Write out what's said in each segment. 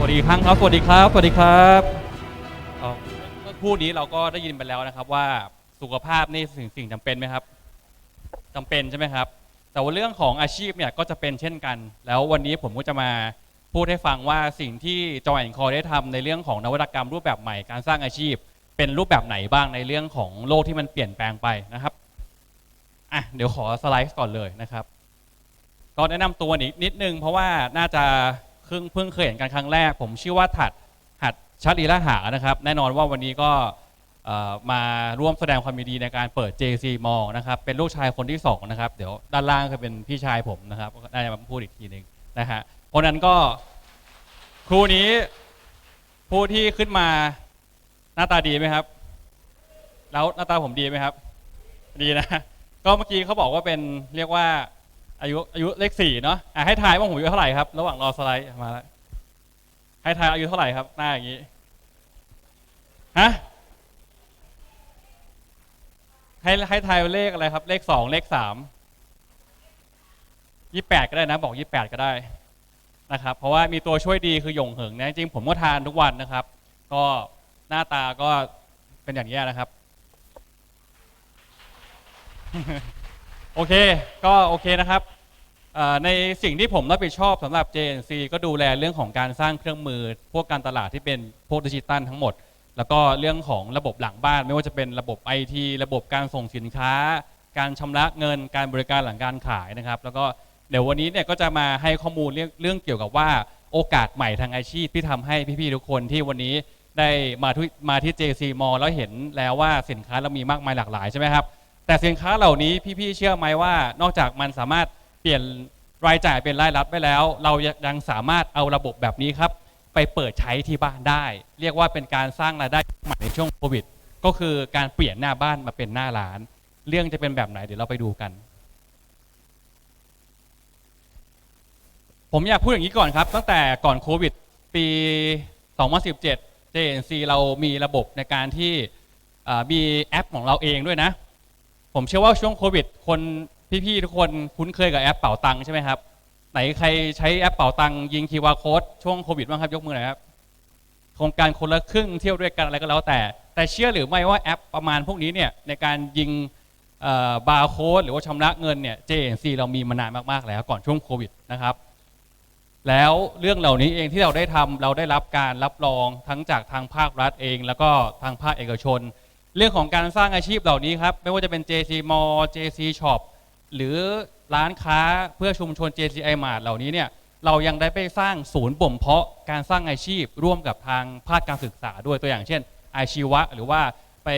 วัสดีครั้งครับสวัสดีครับ สวัสดีครับเอ่อเมื่อคู่นี้เราก็ได้ยินไปแล้วนะครับ ว่าสุขภาพนี่สิ่งสิ่งจำเป็นไหมครับจำเป็นใช่ไหมครับ แต่ว่าเรื่องของอาชีพเนี่ยก็จะเป็นเช่นกัน แล้ววันนี้ผมก็จะมาพูดให้ฟังว่าสิ่งที่จอยแอนคอได้ทำในเรื่องของนวัตกรรมรูปแบบใหม่การสร้างอาชีพ เป็นรูปแบบไหนบ้างในเรื่องของโลกที่มันเปลี่ยนแปลงไปนะครับอะเดี๋ยวขอสไลด์ก่อนเลยนะครับ ก็แนะนำตัวนิดนิดนึงเพราะว่าน่าจะ เพิ่งเพิ่งเคยเห็นกันครั้งแรก ผมชื่อว่าถัดหัดชัดลีละหานะครับ แน่นอนว่าวันนี้ก็เอ่อมาร่วมแสดงความยินดีในการเปิด JC Mall นะครับ เป็นลูกชายคนที่สองนะครับ เดี๋ยวด้านล่างก็เป็นพี่ชายผมนะครับก็ได้มาพูดอีกทีหนึ่งนะฮะเพราะนั้นก็ครูนี้ผู้ที่ขึ้นมาหน้าตาดีไหมครับ แล้วหน้าตาผมดีไหมครับ ดีนะ ก็เมื่อกี้เขาบอกว่าเป็นเรียกว่า อายุอายุเลขสี่เนาะอะให้ทายว่าผมอายุเท่าไหร่ครับ ระหว่างรอสไลด์มาแล้วให้ทายอายุเท่าไหร่ครับ หน้าอย่างนี้ ฮะ ให้ให้ทายเลขอะไรครับ เลขสองเลขสามยี่แปดก็ได้นะ บอกยี่แปดก็ได้นะครับ เพราะว่ามีตัวช่วยดีคือหยงเหิงนะจริงผมก็ทานทุกวันนะครับ ก็หน้าตาก็เป็นอย่างนี้นะครับ โอเค ก็โอเคนะครับในสิ่งที่ผมรับผิดชอบสำหรับ JNC ก็ดูแลเรื่องของการสร้างเครื่องมือ พวกการตลาดที่เป็นพวกดิจิตัลทั้งหมด แล้วก็เรื่องของระบบหลังบ้าน ไม่ว่าจะเป็นระบบ IT ระบบการส่งสินค้า การชำระเงิน การบริการหลังการขายนะครับ แล้วก็เดี๋ยววันนี้เนี่ยก็จะมาให้ข้อมูลเรื่องเรื่องเกี่ยวกับว่าโอกาสใหม่ทางอาชีพที่ทำให้พี่ๆทุกคนที่วันนี้ได้มาที่มาที่ JC Mall แล้วเห็นแล้วว่าสินค้าเรามีมากมายหลากหลายใช่ไหมครับ แต่สินค้าเหล่านี้พี่ๆเชื่อไหมว่า นอกจากมันสามารถเปลี่ยนรายจ่ายเป็นรายรับได้แล้ว เรายังสามารถเอาระบบแบบนี้ครับ ไปเปิดใช้ที่บ้านได้ เรียกว่าเป็นการสร้างรายได้ใหม่ในช่วงโควิด ก็คือการเปลี่ยนหน้าบ้านมาเป็นหน้าร้าน เรื่องจะเป็นแบบไหนเดี๋ยวเราไปดูกัน ผมอยากพูดอย่างนี้ก่อนครับ ตั้งแต่ก่อนโควิด ปี 2017 JNC เรามีระบบในการที่มีแอปของเราเองด้วยนะ ผมเชื่อว่าช่วงโควิด คนพี่ๆทุกคนคุ้นเคยกับแอปเป๋าตังใช่ไหมครับ ไหนใครใช้แอปเป๋าตังยิงคีวาโค้ดช่วงโควิดบ้างครับยกมือหน่อยครับโครงการคนละครึ่งเที่ยวด้วยกันอะไรก็แล้วแต่ แต่เชื่อหรือไม่ว่าแอปประมาณพวกนี้เนี่ยในการยิงบาร์โค้ดหรือว่าชำระเงินเนี่ย JNC เรามีมานานมากๆแล้วก่อนช่วงโควิดนะครับ แล้วเรื่องเหล่านี้เองที่เราได้ทำเราได้รับการรับรองทั้งจากทางภาครัฐเอง แล้วก็ทางภาคเอกชน เรื่องของการสร้างอาชีพเหล่านี้ครับ ไม่ว่าจะเป็น JC Mall JC Shop หรือร้านค้าเพื่อชุมชน JCI Mart เหล่านี้เนี่ยเรายังได้ไปสร้างศูนย์บ่มเพาะการสร้างอาชีพร่วมกับทางภาคการศึกษาด้วยตัวอย่างเช่น อาชีวะ หรือว่าไป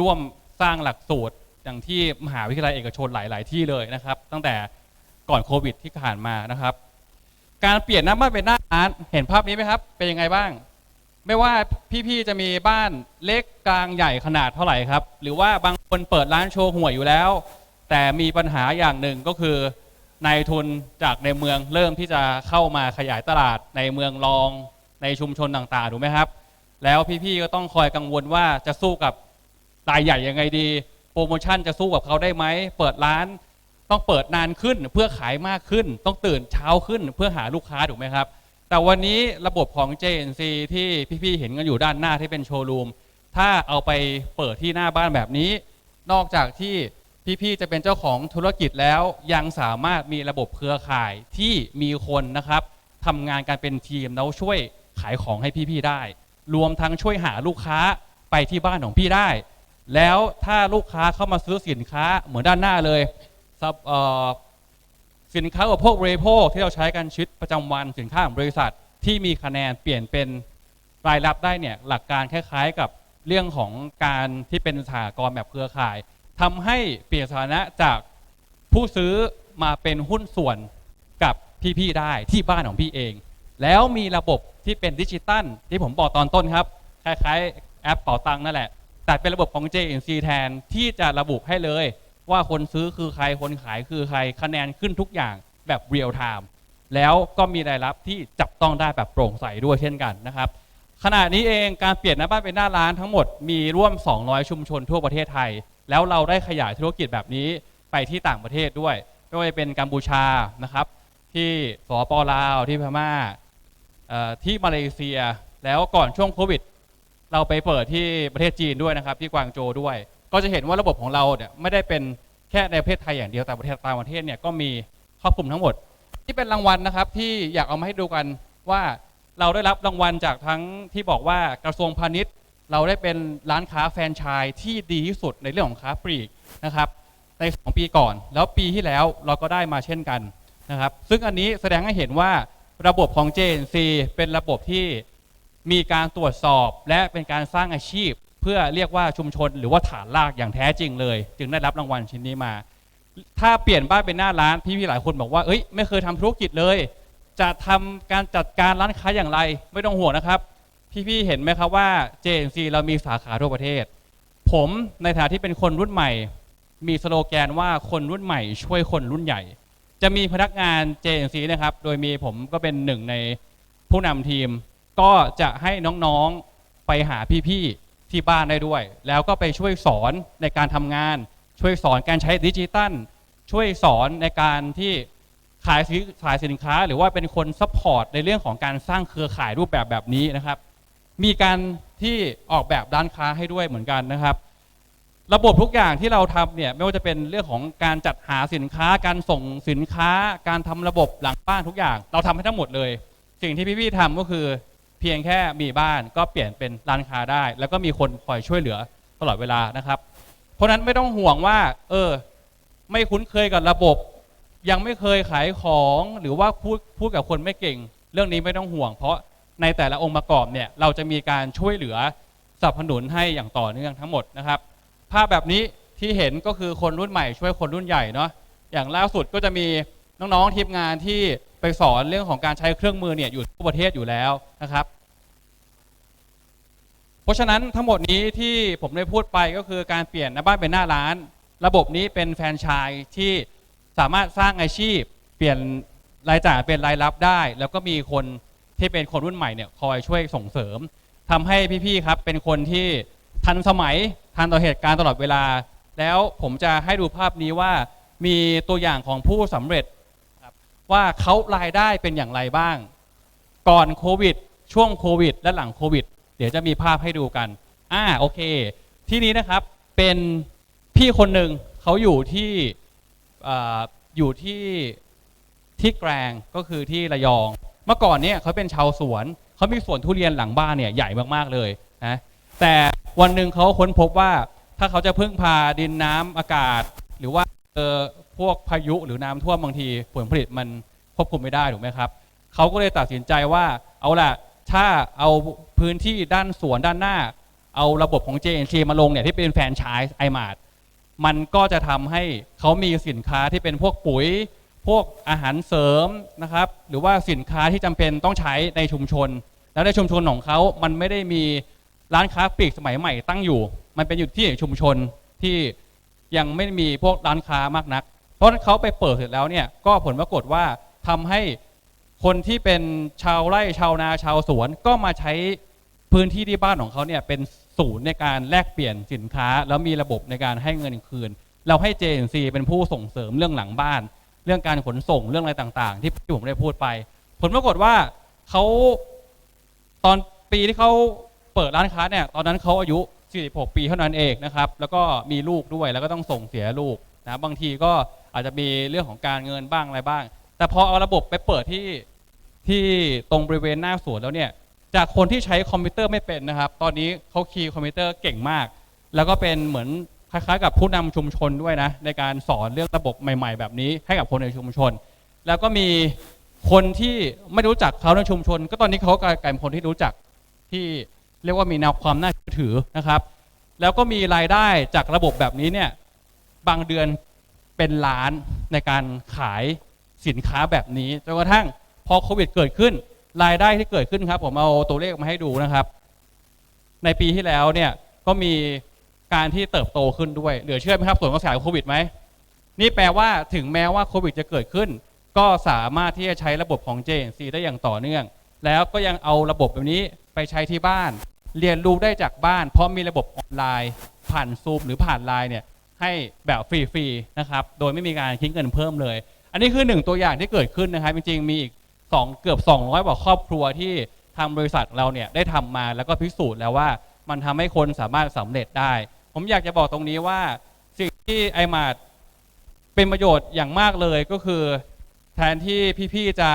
ร่วมสร้างหลักสูตรอย่างที่มหาวิทยาลัยเอกชนหลาย ๆ ที่เลยนะครับ ตั้งแต่ก่อนโควิดที่ผ่านมานะครับ การเปลี่ยนหน้าบ้านเป็นหน้าร้านเห็นภาพนี้ไหมครับ เป็นยังไงบ้าง ไม่ว่าพี่ๆจะมีบ้านเล็กกลางใหญ่ขนาดเท่าไหร่ครับ หรือว่าบางคนเปิดร้านโชว์หวยอยู่แล้ว แต่มีปัญหาอย่างหนึ่งก็คือนายทุนจากในเมืองเริ่มที่จะเข้ามาขยายตลาดในเมืองรองในชุมชนต่างๆถูกไหมครับ แล้วพี่ๆก็ต้องคอยกังวลว่าจะสู้กับรายใหญ่ยังไงดี โปรโมชั่นจะสู้กับเขาได้ไหมเปิดร้านต้องเปิดนานขึ้นเพื่อขายมากขึ้น ต้องตื่นเช้าขึ้นเพื่อหาลูกค้าถูกไหมครับ แต่วันนี้ระบบของ JNC ที่พี่ๆเห็นกันอยู่ด้านหน้าที่เป็นโชว์รูม ถ้าเอาไปเปิดที่หน้าบ้านแบบนี้ นอกจากที่พี่ๆจะเป็นเจ้าของธุรกิจแล้วยังสามารถมีระบบเครือข่ายที่มีคนนะครับทำงานกันเป็นทีมแล้วช่วยขายของให้พี่ๆได้ รวมทั้งช่วยหาลูกค้าไปที่บ้านของพี่ได้ แล้วถ้าลูกค้าเข้ามาซื้อสินค้าเหมือนด้านหน้าเลยเสินค้าอุปโภคบริโภคที่เราใช้กันชีวิตประจำวันสินค้าของบริษัทที่มีคะแนนเปลี่ยนเป็นรายรับได้เนี่ยหลักการคล้ายๆกับเรื่องของการที่เป็นสหกรณ์แบบเครือข่ายทำให้เปลี่ยนสถานะจากผู้ซื้อมาเป็นหุ้นส่วนกับพี่ๆได้ที่บ้านของพี่เอง แล้วมีระบบที่เป็นดิจิตัลที่ผมบอกตอนต้นครับ คล้ายๆ แอปเป๋าตังนั่นแหละแต่เป็นระบบของ JNC แทนที่จะระบุให้เลย ว่าคนซื้อคือใครคนขายคือใครคะแนนขึ้นทุกอย่างแบบเรียลไทม์แล้วก็มีรายรับที่จับต้องได้แบบโปร่งใสด้วยเช่นกันนะครับขณะนี้เองการเปลี่ยนหน้าบ้านเป็นหน้าร้านทั้งหมดมีร่วม 200 ชุมชนทั่วประเทศไทย แล้วเราได้ขยายธุรกิจแบบนี้ไปที่ต่างประเทศด้วยไม่ว่าจะเป็นกัมพูชานะครับที่สปปลาวที่พม่าเอ่อที่มาเลเซีย แล้วก่อนช่วงโควิด เราไปเปิดที่ประเทศจีนด้วยนะครับ ที่กวางโจด้วย ก็จะเห็นว่าระบบของเราเนี่ยไม่ได้เป็นแค่ในประเทศไทยอย่างเดียวแต่ประเทศต่างประเทศเนี่ยก็มีครอบคลุมทั้งหมด ที่เป็นรางวัลนะครับที่อยากเอามาให้ดูกันว่าเราได้รับรางวัลจากทั้งที่บอกว่ากระทรวงพาณิชย์ เราได้เป็นร้านค้าแฟรนไชส์ที่ดีที่สุดในเรื่องของค้าปลีกนะครับในสองปีก่อน แล้วปีที่แล้วเราก็ได้มาเช่นกันนะครับ ซึ่งอันนี้แสดงให้เห็นว่าระบบของ JNC เป็นระบบที่มีการตรวจสอบและเป็นการสร้างอาชีพ เพื่อเรียกว่าชุมชนหรือว่าฐานรากอย่างแท้จริงเลย จึงได้รับรางวัลชิ้นนี้มา ถ้าเปลี่ยนบ้านเป็นหน้าร้านพี่ๆหลายคนบอกว่าเอ้ยไม่เคยทำธุรกิจเลย จะทำการจัดการร้านค้าอย่างไร ไม่ต้องห่วงนะครับ พี่ๆเห็นไหมครับว่า JNC เรามีสาขาทั่วประเทศ ผมในฐานะที่เป็นคนรุ่นใหม่ มีสโลแกนว่าคนรุ่นใหม่ ช่วยคนรุ่นใหญ่ จะมีพนักงาน JNC นะครับโดยมีผมก็เป็นหนึ่งในผู้นำทีม ก็จะให้น้องๆไปหาพี่ๆ ที่บ้านได้ด้วย แล้วก็ไปช่วยสอนในการทำงาน ช่วยสอนการใช้ดิจิตัล ช่วยสอนในการที่ขายสินขายสินค้า หรือว่าเป็นคนซัพพอร์ตในเรื่องของการสร้างเครือข่ายรูปแบบแบบนี้นะครับ มีการที่ออกแบบร้านค้าให้ด้วยเหมือนกันนะครับ ระบบทุกอย่างที่เราทำเนี่ยไม่ว่าจะเป็นเรื่องของการจัดหาสินค้า การส่งสินค้า การทำระบบหลังบ้านทุกอย่าง เราทำให้ทั้งหมดเลย สิ่งที่พี่ๆทำก็คือ พียงแค่มีบ้านก็เปลี่ยนเป็นร้านค้าได้ แล้วก็มีคนคอยช่วยเหลือตลอดเวลานะครับ เพราะฉะนั้นไม่ต้องห่วงว่า เออ ไม่คุ้นเคยกับระบบ ยังไม่เคยขายของหรือว่าพูดพูดกับคนไม่เก่ง เรื่องนี้ไม่ต้องห่วง เพราะในแต่ละองค์ประกอบเนี่ยเราจะมีการช่วยเหลือสนับสนุนให้อย่างต่อเนื่องทั้งหมดนะครับ ภาพแบบนี้ที่เห็นก็คือคนรุ่นใหม่ ช่วยคนรุ่นใหญ่เนาะอย่างล่าสุดก็จะมีน้องๆทีมงานที่ไปสอนเรื่องของการใช้เครื่องมือเนี่ยอยู่ทั่วประเทศอยู่แล้วนะครับ เพราะฉะนั้นทั้งหมดนี้ที่ผมได้พูดไปก็คือการเปลี่ยนหน้าบ้านเป็นหน้าร้าน ระบบนี้เป็นแฟรนไชส์ที่สามารถสร้างอาชีพ เปลี่ยนรายจ่ายเป็นรายรับได้ แล้วก็มีคนที่เป็นคนรุ่นใหม่เนี่ยคอยช่วยส่งเสริมทำให้พี่ๆครับเป็นคนที่ทันสมัยทันต่อเหตุการณ์ตลอดเวลา แล้วผมจะให้ดูภาพนี้ว่ามีตัวอย่างของผู้สำเร็จว่าเขารายได้เป็นอย่างไรบ้าง ก่อนโควิด ช่วงโควิด และหลังโควิด เดี๋ยวจะมีภาพให้ดูกันอ่าโอเค ที่นี้นะครับเป็นพี่คนหนึ่งเขาอยู่ที่ออยู่ที่ที่แกลงก็คือที่ระยอง เมื่อก่อนเนี่ยเขาเป็นชาวสวนเขามีสวนทุเรียนหลังบ้านเนี่ยใหญ่มากๆเลยนะแต่วันหนึ่งเขาค้นพบว่าถ้าเขาจะพึ่งพาดินน้ำอากาศ หรือว่าเออพวกพายุหรือน้ำท่วมบางทีผลผลิตมันควบคุมไม่ได้ถูกไหมครับเขาก็เลยตัดสินใจว่าเอาล่ะ ถ้าเอาพื้นที่ด้านสวนด้านหน้า เอาระบบของ JNC มาลงเนี่ยที่เป็นแฟรนไชส์ไอมาดมันก็จะทำให้เขามีสินค้าที่เป็นพวกปุ๋ย พวกอาหารเสริมนะครับ หรือว่าสินค้าที่จำเป็นต้องใช้ในชุมชน แล้วในชุมชนของเขา มันไม่ได้มีร้านค้าปลีกสมัยใหม่ตั้งอยู่ มันเป็นอยู่ที่ชุมชนที่ยังไม่มีพวกร้านค้ามากนัก เพราะเขาไปเปิดเสร็จแล้วเนี่ย ก็ผลปรากฏว่าทำให้ คนที่เป็นชาวไร่ชาวนาชาวสวนก็มาใช้พื้นที่ที่บ้านของเขาเนี่ยเป็นศูนย์ในการแลกเปลี่ยนสินค้า แล้วมีระบบในการให้เงินคืน เราให้ JNC เป็นผู้ส่งเสริมเรื่องหลังบ้าน เรื่องการขนส่งเรื่องอะไรต่างๆ ที่ที่ผมได้พูดไป ผลปรากฏว่าเขาตอนปีที่เขาเปิดร้านค้าเนี่ยตอนนั้นเขาอายุ 46 ปีเท่านั้นเองนะครับ แล้วก็มีลูกด้วยแล้วก็ต้องส่งเสียลูกนะบางทีก็อาจจะมีเรื่องของการเงินบ้างอะไรบ้าง แต่พอเอาระบบไปเปิดที่ที่ตรงบริเวณหน้าสวนแล้วเนี่ย จากคนที่ใช้คอมพิวเตอร์ไม่เป็นนะครับ ตอนนี้เขาคีย์คอมพิวเตอร์เก่งมาก แล้วก็เป็นเหมือนคล้ายๆ กับผู้นำชุมชนด้วยนะ ในการสอนเรื่องระบบใหม่ ๆ แบบนี้ให้กับคนในชุมชน แล้วก็มีคนที่ไม่รู้จักเขาในชุมชน ก็ตอนนี้เขากลายเป็นคนที่รู้จักที่เรียกว่ามีแนวความน่าเชื่อถือนะครับ แล้วก็มีรายได้จากระบบแบบนี้เนี่ยบางเดือนเป็นล้านในการขาย สินค้าแบบนี้จนกระทั่งพอโควิดเกิดขึ้น รายได้ที่เกิดขึ้นครับ ผมเอาตัวเลขมาให้ดูนะครับ ในปีที่แล้วเนี่ยก็มีการที่เติบโตขึ้นด้วย เหลือเชื่อไหมครับส่วนกระแสโควิดไหมนี่แปลว่าถึงแม้ว่าโควิดจะเกิดขึ้น ก็สามารถที่จะใช้ระบบของ JNC ได้อย่างต่อเนื่อง แล้วก็ยังเอาระบบแบบนี้ไปใช้ที่บ้าน เรียนรู้ได้จากบ้าน เพราะมีระบบออนไลน์ผ่านซูมหรือผ่านไลน์เนี่ยให้แบบฟรีๆนะครับ โดยไม่มีการคิดเงินเพิ่มเลย อันนี้คือหนึ่งตัวอย่างที่เกิดขึ้นนะครับจริงๆมีอีกสองเกือบ 200กว่าครอบครัวที่ทางบริษัทเราเนี่ยได้ทำมาแล้วก็พิสูจน์แล้วว่ามันทำให้คนสามารถสำเร็จได้ ผมอยากจะบอกตรงนี้ว่าสิ่งที่ไอมาดเป็นประโยชน์อย่างมากเลยก็คือ แทนที่พี่ๆจะ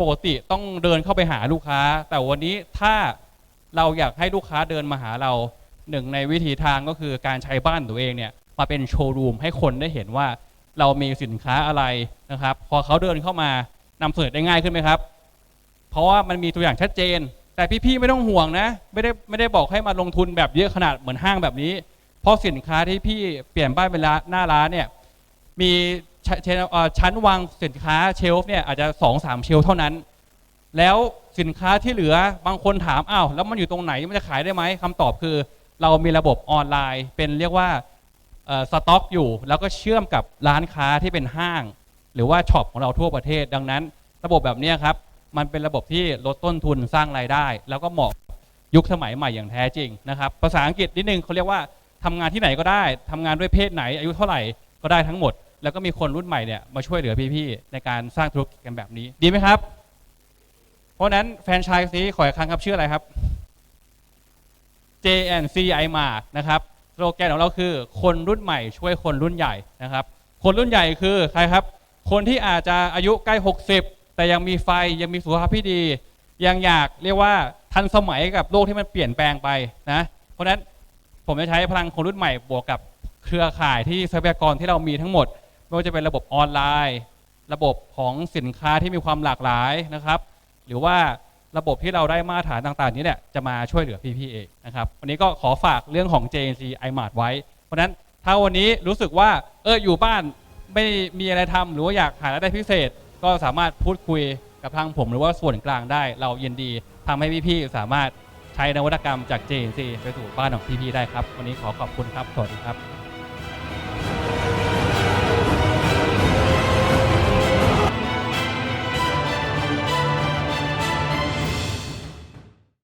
ปกติต้องเดินเข้าไปหาลูกค้า แต่วันนี้ถ้าเราอยากให้ลูกค้าเดินมาหาเราหนึ่งในวิธีทางก็คือการใช้บ้านตัวเองเนี่ยมาเป็นโชว์รูมให้คนได้เห็นว่า เรามีสินค้าอะไรนะครับ พอเขาเดินเข้ามานำเสนอได้ง่ายขึ้นไหมครับ เพราะว่ามันมีตัวอย่างชัดเจน แต่พี่ๆไม่ต้องห่วงนะ ไม่ได้ไม่ได้บอกให้มาลงทุนแบบเยอะขนาดเหมือนห้างแบบนี้ เพราะสินค้าที่พี่เปลี่ยนบ้านเป็นร้านหน้าร้านเนี่ยมีช,ชั้นวางสินค้าเชลฟ์เนี่ยอาจจะสองสามเชลฟ์เท่านั้น แล้วสินค้าที่เหลือบางคนถามอ้าวแล้วมันอยู่ตรงไหนมันจะขายได้ไหมคำตอบคือ เรามีระบบออนไลน์ เป็นเรียกว่า สต็อกอยู่ แล้วก็เชื่อมกับร้านค้าที่เป็นห้าง หรือว่าช็อปของเราทั่วประเทศ ดังนั้น ระบบแบบนี้ครับมันเป็นระบบที่ลดต้นทุนสร้างรายได้ แล้วก็เหมาะยุคสมัยใหม่อย่างแท้จริงนะครับภาษาอังกฤษนิดนึงเขาเรียกว่าทำงานที่ไหนก็ได้ทำงานด้วยเพศไหน อายุเท่าไหร่ก็ได้ทั้งหมด แล้วก็มีคนรุ่นใหม่เนี่ยมาช่วยเหลือพี่ๆในการสร้างธุรกิจกันแบบนี้ดีไหมครับ เพราะนั้นแฟนชส์นี้ขออีกครั้งครับชื่ออะไรครับ JNC i m a r นะครับ สโลแกนของเราคือ คนรุ่นใหม่ช่วยคนรุ่นใหญ่นะครับ คนรุ่นใหญ่คือใครครับ คนที่อาจจะอายุใกล้ 60 แต่ยังมีไฟยังมีสุขภาพที่ดี ยังอยากเรียกว่าทันสมัยกับโลกที่มันเปลี่ยนแปลงไปนะเพราะฉะนั้นผมจะใช้พลังคนรุ่นใหม่บวกกับเครือข่ายที่ทรัพยากรที่เรามีทั้งหมดไม่ว่าจะเป็นระบบออนไลน์ ระบบของสินค้าที่มีความหลากหลายนะครับ หรือว่า ระบบที่เราได้มาตรฐานต่างๆ นี้เนี่ยจะมาช่วยเหลือพี่ๆเองนะครับวันนี้ก็ขอฝากเรื่องของ JNC iMart ไว้ เพราะนั้นถ้าวันนี้รู้สึกว่าเอออยู่บ้านไม่มีอะไรทำหรือว่าอยากหารายได้พิเศษ ก็สามารถพูดคุยกับทางผมหรือว่าส่วนกลางได้ เรายินดีทำให้พี่ๆสามารถใช้นวัตกรรมจาก JNC ไปสู่บ้านของพี่ๆได้ครับ วันนี้ขอขอบคุณครับสวัสดีครับ